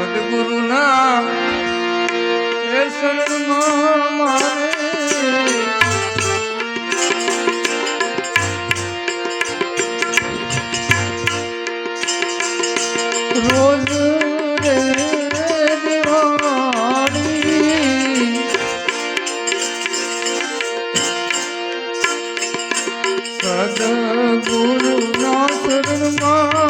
સદગુરુ નામ એ શરણમાં મારે. રોજ રે દિવાળી સદગુરુ ના શરણમાં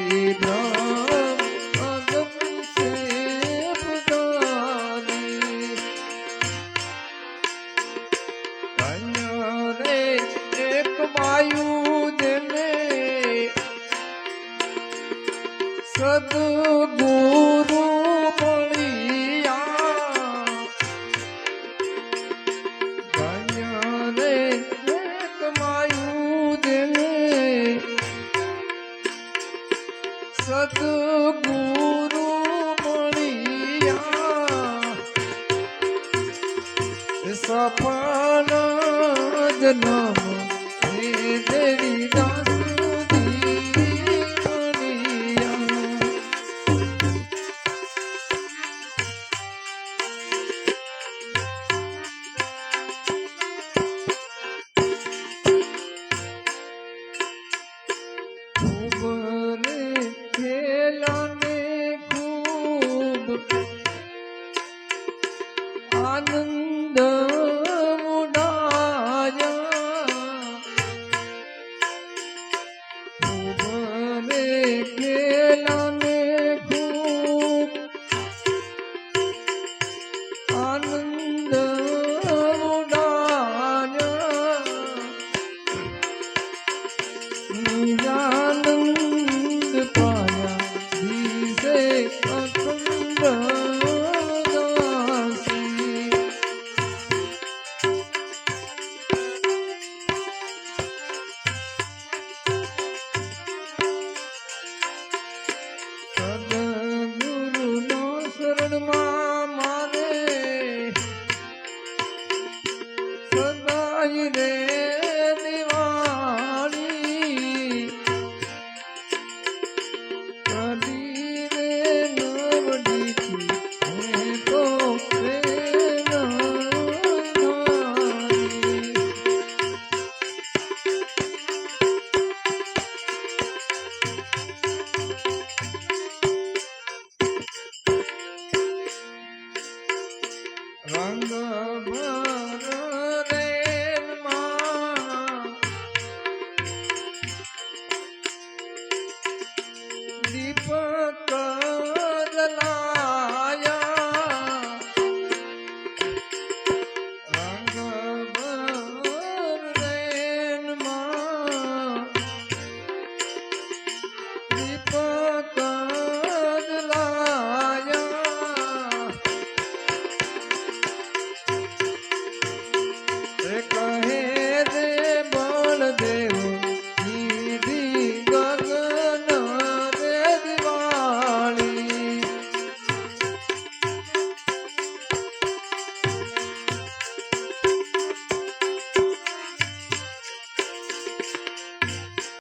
સપના જન્મ along.